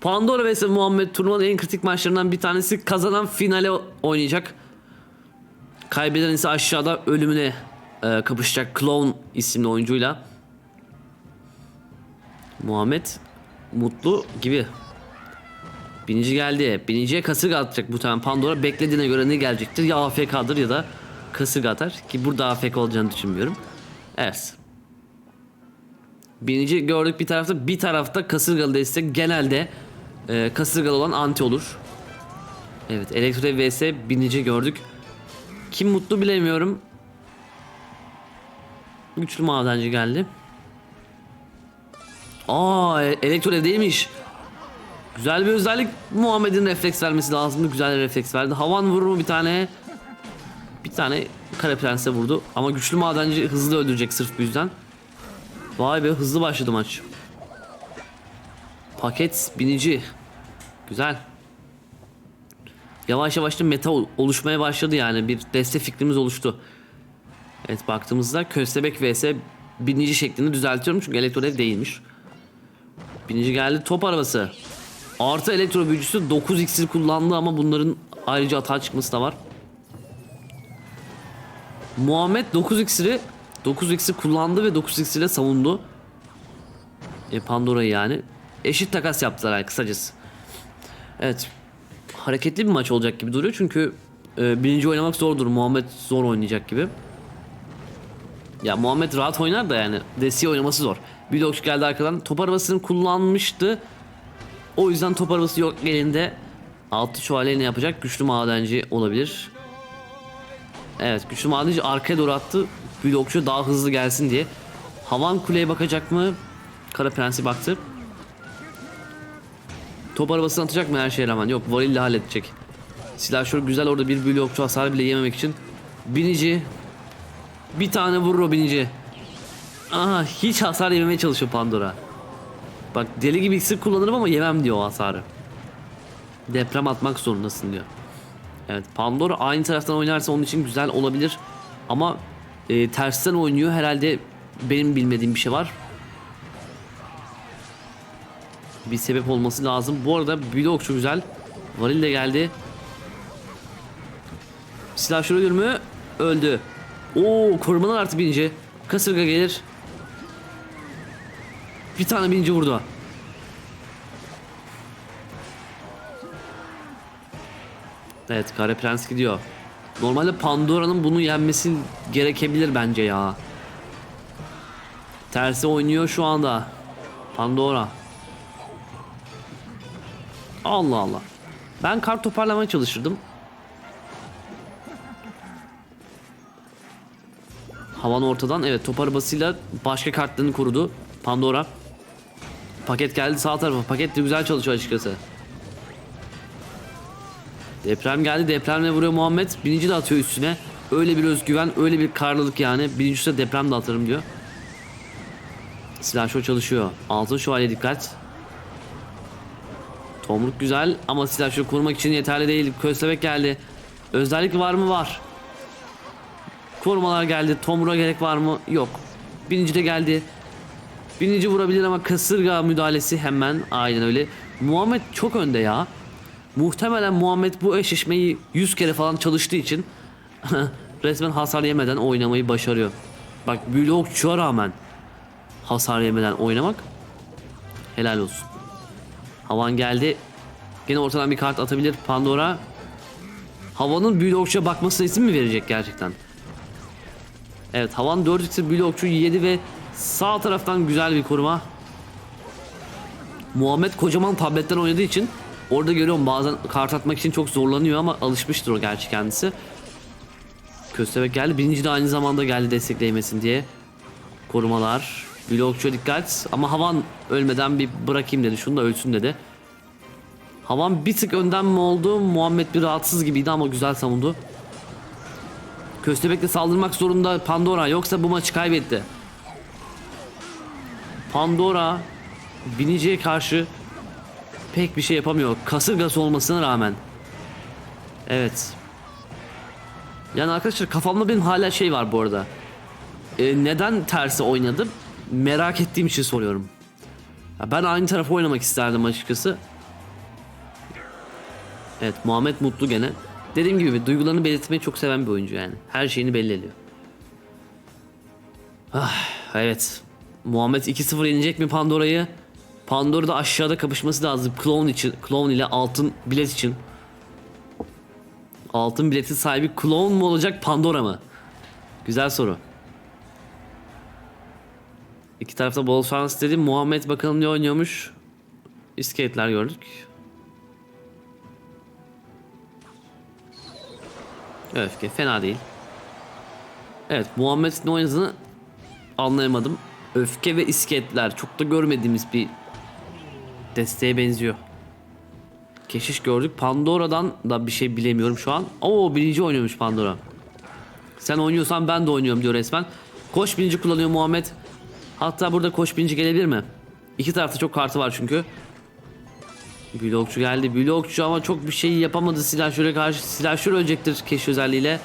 Pandora vs Muhammed turnuvanın en kritik maçlarından bir tanesi. Kazanan finale oynayacak. Kaybeden ise aşağıda ölümüne e, kapışacak Clown isimli oyuncuyla. Muhammed mutlu gibi. Binici geldi. Biniciye kasırga atacak bu tane Pandora. Beklediğine göre ne gelecektir? Ya AFK'dır ya da kasırga atar. Ki burada AFK olacağını düşünmüyorum. Evet. Binici gördük bir tarafta. Bir tarafta kasırgalı destek. Genelde e, kasırgalı olan anti olur. Evet. Elektro vs binici gördük. Kim mutlu bilemiyorum. Güçlü madenci geldi. Aa, e- elektro değilmiş. Güzel bir özellik. Muhammed'in refleks vermesi lazımdı. Güzel bir refleks verdi. Havan vurur mu bir tane? Bir tane kara prense vurdu. Ama güçlü madenci hızlı öldürecek sırf bu yüzden. Vay be hızlı başladı maç. Paket binici. Güzel. Yavaş yavaş da meta ol- oluşmaya başladı yani. Bir deste fikrimiz oluştu. Evet baktığımızda köstebek vs binici şeklini düzeltiyorum çünkü elektro ev değilmiş. Binici geldi top arabası. Artı elektro büyücüsü 9 iksir kullandı ama bunların ayrıca hata çıkması da var. Muhammed 9 iksiri 9 iksir kullandı ve 9 iksirle savundu. E, Pandora'yı yani. Eşit takas yaptılar yani kısacası. Evet. Hareketli bir maç olacak gibi duruyor çünkü e, birinci oynamak zordur. Muhammed zor oynayacak gibi. Ya Muhammed rahat oynar da yani Desi oynaması zor. Bir okçu geldi arkadan. Top arabasını kullanmıştı. O yüzden top arabası yok elinde. Altı şövalye ne yapacak? Güçlü madenci olabilir. Evet güçlü madenci arkaya doğru attı. Bir okçu daha hızlı gelsin diye. Havan kuleye bakacak mı? Kara Prensi baktı. Top arabasını atacak mı her şeye rağmen? Yok varille halledecek. Silahşör güzel orada bir büyülü okçu hasar bile yememek için. Binici. Bir tane vurur o. Aha hiç hasar yememeye çalışıyor Pandora. Bak deli gibi iksir kullanırım ama yemem diyor o hasarı. Deprem atmak zorundasın diyor. Evet Pandora aynı taraftan oynarsa onun için güzel olabilir. Ama e, tersten oynuyor herhalde benim bilmediğim bir şey var. Bir sebep olması lazım. Bu arada blok çok güzel. Varil de geldi. Silah şuraya ölür mü? Öldü. Oo korumalar artı bininci. Kasırga gelir. Bir tane bininci vurdu. Evet Kara Prens gidiyor. Normalde Pandora'nın bunu yenmesi gerekebilir bence ya. Tersi oynuyor şu anda. Pandora. Allah Allah. Ben kart toparlamaya çalışırdım. Havan ortadan evet top arabasıyla başka kartlarını korudu. Pandora. Paket geldi sağ tarafa. Paket de güzel çalışıyor açıkçası. Deprem geldi. Depremle vuruyor Muhammed. Birinci de atıyor üstüne. Öyle bir özgüven, öyle bir karlılık yani. Birincisi de deprem de atarım diyor. Silahşör çalışıyor. Altın şövalye dikkat. Tomruk güzel ama silahşör korumak için yeterli değil. Köstebek geldi. Özellik var mı? Var. Korumalar geldi. Tomruğa gerek var mı? Yok. Birinci de geldi. Birinci vurabilir ama kasırga müdahalesi hemen. Aynen öyle. Muhammed çok önde ya. Muhtemelen Muhammed bu eşleşmeyi 100 kere falan çalıştığı için resmen hasar yemeden oynamayı başarıyor. Bak büyülü okçuya rağmen hasar yemeden oynamak helal olsun. Havan geldi. Gene ortadan bir kart atabilir Pandora. Havanın büyülü okçuya bakmasına izin mi verecek gerçekten? Evet Havan 4 iksir büyülü okçuyu yedi ve sağ taraftan güzel bir koruma. Muhammed kocaman tabletten oynadığı için orada görüyorum bazen kart atmak için çok zorlanıyor ama alışmıştır o gerçi kendisi. Köstebek geldi. Birinci de aynı zamanda geldi destekleyemesin diye. Korumalar. Blokçuya dikkat. Ama Havan ölmeden bir bırakayım dedi. Şunu da ölsün dedi. Havan bir tık önden mi oldu? Muhammed bir rahatsız gibiydi ama güzel savundu. Köstebek'le saldırmak zorunda Pandora. Yoksa bu maçı kaybetti. Pandora biniciye karşı pek bir şey yapamıyor. Kasırgası olmasına rağmen. Evet. Yani arkadaşlar kafamda benim hala şey var bu arada. Ee, neden tersi oynadım? Merak ettiğim için soruyorum. Ben aynı tarafı oynamak isterdim açıkçası. Evet Muhammed mutlu gene. Dediğim gibi duygularını belirtmeyi çok seven bir oyuncu yani. Her şeyini belli ediyor. Ah, evet. Muhammed 2-0 yenecek mi Pandora'yı? Pandora da aşağıda kapışması lazım. Clown için, Clown ile altın bilet için. Altın biletin sahibi Clown mu olacak Pandora mı? Güzel soru. İki tarafta bol şans dedi. Muhammed bakalım ne oynuyormuş. İskeletler gördük. Öfke fena değil. Evet Muhammed ne oynadığını anlayamadım. Öfke ve iskeletler çok da görmediğimiz bir desteğe benziyor. Keşiş gördük. Pandora'dan da bir şey bilemiyorum şu an. Oo birinci oynuyormuş Pandora. Sen oynuyorsan ben de oynuyorum diyor resmen. Koş birinci kullanıyor Muhammed. Hatta burada koş birinci gelebilir mi? İki tarafta çok kartı var çünkü. Blokçu geldi. Blokçu ama çok bir şey yapamadı silahşöre karşı. Silahşör ölecektir keşif özelliğiyle.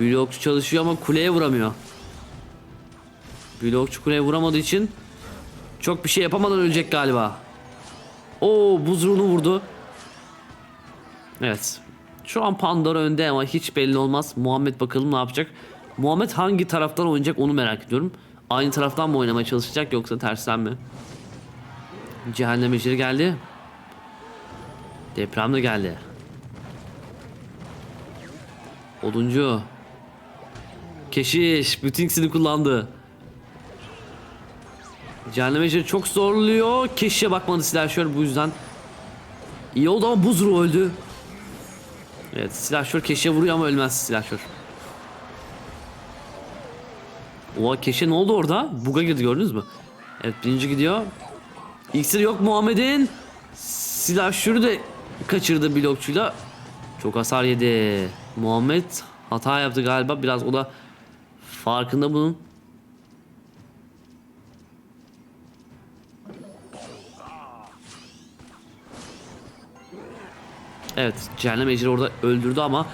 Blokçu çalışıyor ama kuleye vuramıyor. Blokçu kuleye vuramadığı için çok bir şey yapamadan ölecek galiba. Oo buz ruhunu vurdu. Evet. Şu an Pandora önde ama hiç belli olmaz. Muhammed bakalım ne yapacak. Muhammed hangi taraftan oynayacak onu merak ediyorum. Aynı taraftan mı oynamaya çalışacak yoksa tersten mi? Cehennem ejderi geldi. Deprem de geldi. Oduncu. Keşiş. Bütün ikisini kullandı. Cehennem ejderi çok zorluyor. Keşişe bakmadı silahşör bu yüzden. İyi oldu ama buz ruhu öldü. Evet silahşör keşişe vuruyor ama ölmez silahşör. Oha keşe ne oldu orada? Buga girdi gördünüz mü? Evet birinci gidiyor. İksir yok Muhammed'in. Silahşörü de kaçırdı blokçuyla. Çok hasar yedi. Muhammed hata yaptı galiba. Biraz o da farkında bunun. Evet Cehennem Ejderi orada öldürdü ama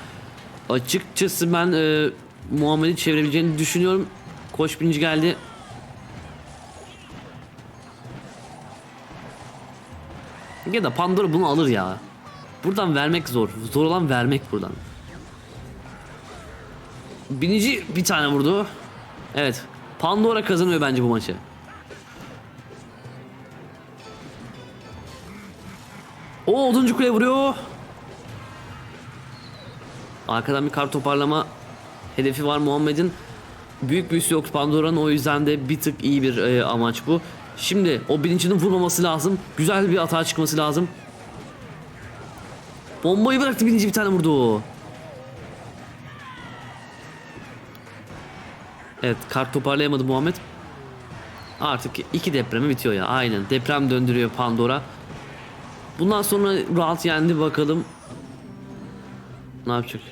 açıkçası ben e, Muhammed'i çevirebileceğini düşünüyorum. Koş birinci geldi. Ya da Pandora bunu alır ya. Buradan vermek zor. Zor olan vermek buradan. Binici bir tane vurdu. Evet. Pandora kazanıyor bence bu maçı. O oduncu kuleye vuruyor. Arkadan bir kar toparlama hedefi var Muhammed'in. Büyük büyüsü yok Pandora'nın o yüzden de bir tık iyi bir e, amaç bu. Şimdi o birincinin vurmaması lazım. Güzel bir hata çıkması lazım. Bombayı bıraktı birinci bir tane vurdu. Evet kart toparlayamadı Muhammed. Artık iki depremi bitiyor ya aynen. Deprem döndürüyor Pandora. Bundan sonra rahat yendi bakalım. Ne yapacak?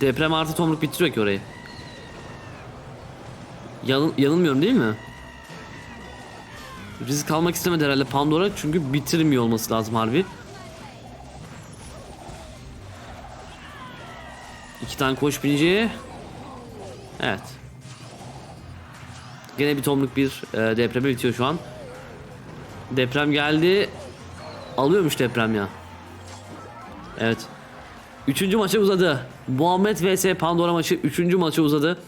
Deprem artı tomruk bitiriyor ki orayı. Yanıl, yanılmıyorum değil mi? Risk almak istemedi herhalde Pandora çünkü bitirmiyor olması lazım harbi. İki tane koş binici. Evet. Gene bir tomruk bir e, depreme bitiyor şu an. Deprem geldi. Alıyormuş deprem ya. Evet. Üçüncü maça uzadı. Muhammed vs Pandora maçı üçüncü maça uzadı.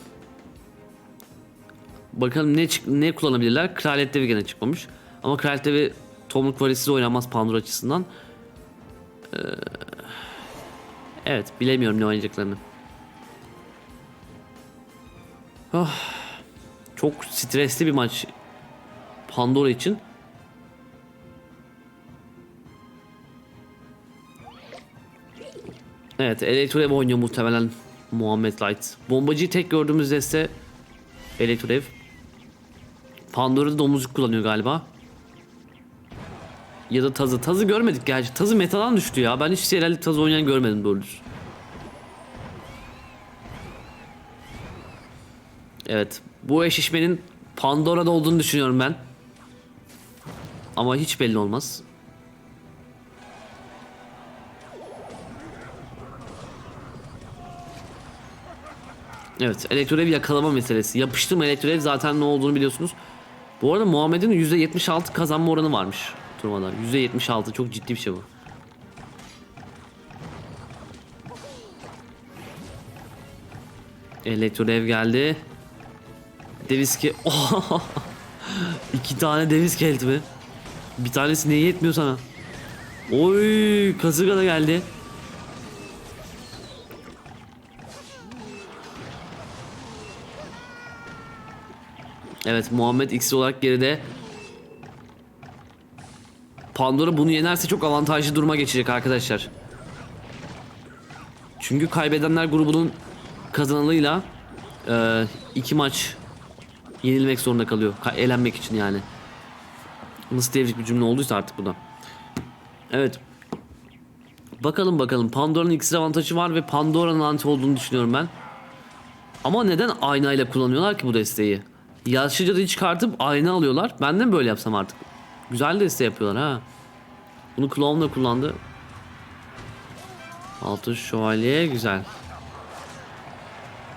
Bakalım ne ne kullanabilirler. Kraliyet devi gene çıkmamış. Ama kraliyet devi tomruk varisiz oynanmaz Pandora açısından. Ee, evet bilemiyorum ne oynayacaklarını. Oh, çok stresli bir maç Pandora için. Evet Elektroev oynuyor muhtemelen Muhammed Light. Bombacıyı tek gördüğümüz deste Elektroev. Pandora'da domuzcuk kullanıyor galiba. Ya da Taz'ı. Taz'ı görmedik gerçi. Taz'ı metadan düştü ya. Ben hiç herhalde Taz oynayan görmedim doğrusu. Evet. Bu eşleşmenin Pandora'da olduğunu düşünüyorum ben. Ama hiç belli olmaz. Evet, elektrorev yakalama meselesi. Yapıştırma elektrorev zaten ne olduğunu biliyorsunuz. Bu arada Muhammed'in %76 kazanma oranı varmış turnuvada. %76 çok ciddi bir şey bu. Elektrodev geldi. Deviski. Oha! İki tane Devis geldi mi? Bir tanesi neye yetmiyor sana? Oy, kasırga da geldi. Evet, Muhammed X olarak geride. Pandora bunu yenerse çok avantajlı duruma geçecek arkadaşlar. Çünkü kaybedenler grubunun kazananıyla e, iki maç yenilmek zorunda kalıyor. Ka- elenmek için yani. Nasıl devrik bir cümle olduysa artık bu da. Evet. Bakalım bakalım. Pandora'nın iksir avantajı var ve Pandora'nın anti olduğunu düşünüyorum ben. Ama neden aynayla kullanıyorlar ki bu desteği? Yaşlıca çıkartıp ayna alıyorlar. Ben de mi böyle yapsam artık? Güzel deste yapıyorlar ha. Bunu Clown da kullandı. Altın şövalye güzel.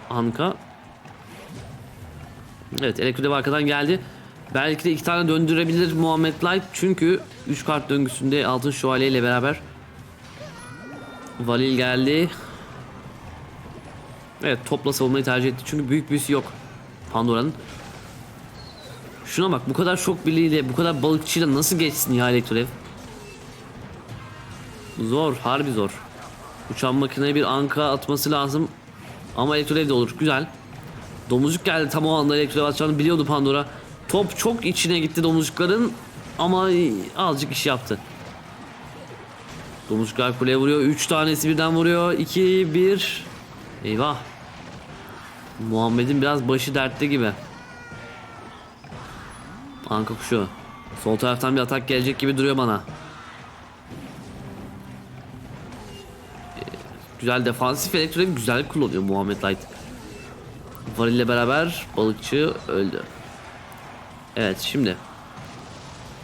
Anka. Evet elektrodev arkadan geldi. Belki de iki tane döndürebilir Muhammed Light. Çünkü 3 kart döngüsünde altın şövalye ile beraber. Valil geldi. Evet topla savunmayı tercih etti. Çünkü büyük büyüsü yok Pandora'nın. Şuna bak bu kadar şok birliğiyle bu kadar balıkçıyla nasıl geçsin ya elektrodev? Zor harbi zor. Uçan makineye bir anka atması lazım. Ama elektrodev de olur. Güzel. Domuzcuk geldi tam o anda elektrodev atacağını biliyordu Pandora. Top çok içine gitti domuzcukların ama azıcık iş yaptı. Domuzcuklar kuleye vuruyor. 3 tanesi birden vuruyor. 2 1 Eyvah. Muhammed'in biraz başı dertte gibi. Anka kuşu. Sol taraftan bir atak gelecek gibi duruyor bana. Güzel defansif elektronik güzel kullanıyor Muhammed Light. Varil ile beraber balıkçı öldü. Evet şimdi.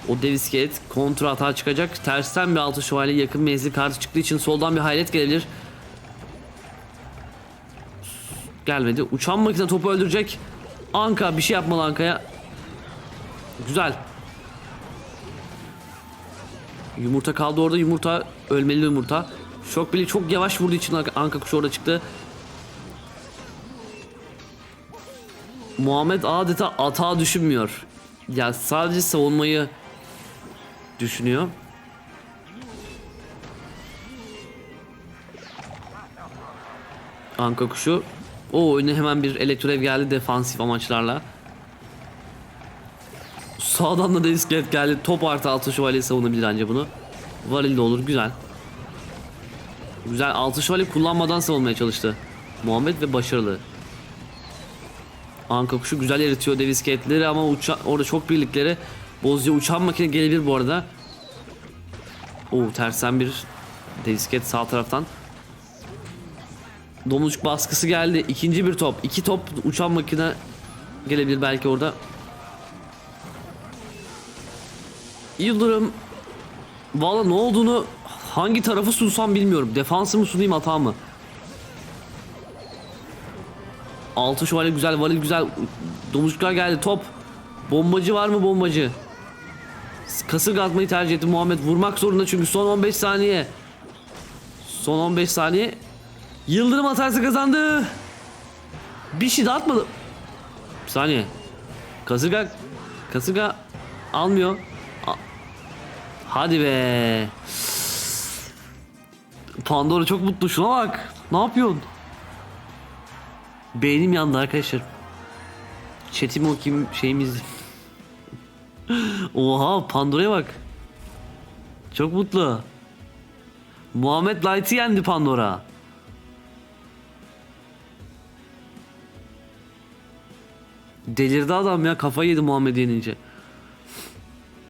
O dev iskelet kontra hata çıkacak. Tersten bir altı şövalye yakın menzil kartı çıktığı için soldan bir hayret gelebilir. Gelmedi. Uçan makine topu öldürecek. Anka bir şey yapmalı Anka'ya. Güzel. Yumurta kaldı orada. Yumurta ölmeli yumurta. Şok bili çok yavaş vurduğu için Anka kuşu orada çıktı. Muhammed adeta atağa düşünmüyor. Ya sadece savunmayı düşünüyor. Anka kuşu. O önüne hemen bir elektroev geldi defansif amaçlarla. Sağdan da iskelet geldi. Top artı altı şövalye savunabilir anca bunu. Varil de olur güzel. Güzel altı şövalye kullanmadan savunmaya çalıştı. Muhammed ve başarılı. Anka kuşu güzel eritiyor dev iskeletleri ama uça orada çok birlikleri bozuyor. Uçan makine gelebilir bu arada. Oo tersen bir dev iskelet sağ taraftan. Domuzcuk baskısı geldi. İkinci bir top. iki top uçan makine gelebilir belki orada. Yıldırım Valla ne olduğunu hangi tarafı sunsam bilmiyorum. Defansı mı sunayım hata mı? Altı şövalye güzel, varil güzel. Domuzcuklar geldi top. Bombacı var mı bombacı? Kasırga atmayı tercih etti Muhammed. Vurmak zorunda çünkü son 15 saniye. Son 15 saniye. Yıldırım atarsa kazandı. Bir şey de atmadı. Bir saniye. Kasırga kasırga almıyor. Hadi be. Pandora çok mutlu. Şuna bak. Ne yapıyorsun? Beynim yandı arkadaşlar. Chat'imi okuyayım şeyimiz. Oha Pandora'ya bak. Çok mutlu. Muhammed Light'ı yendi Pandora. Delirdi adam ya kafayı yedi Muhammed yenince.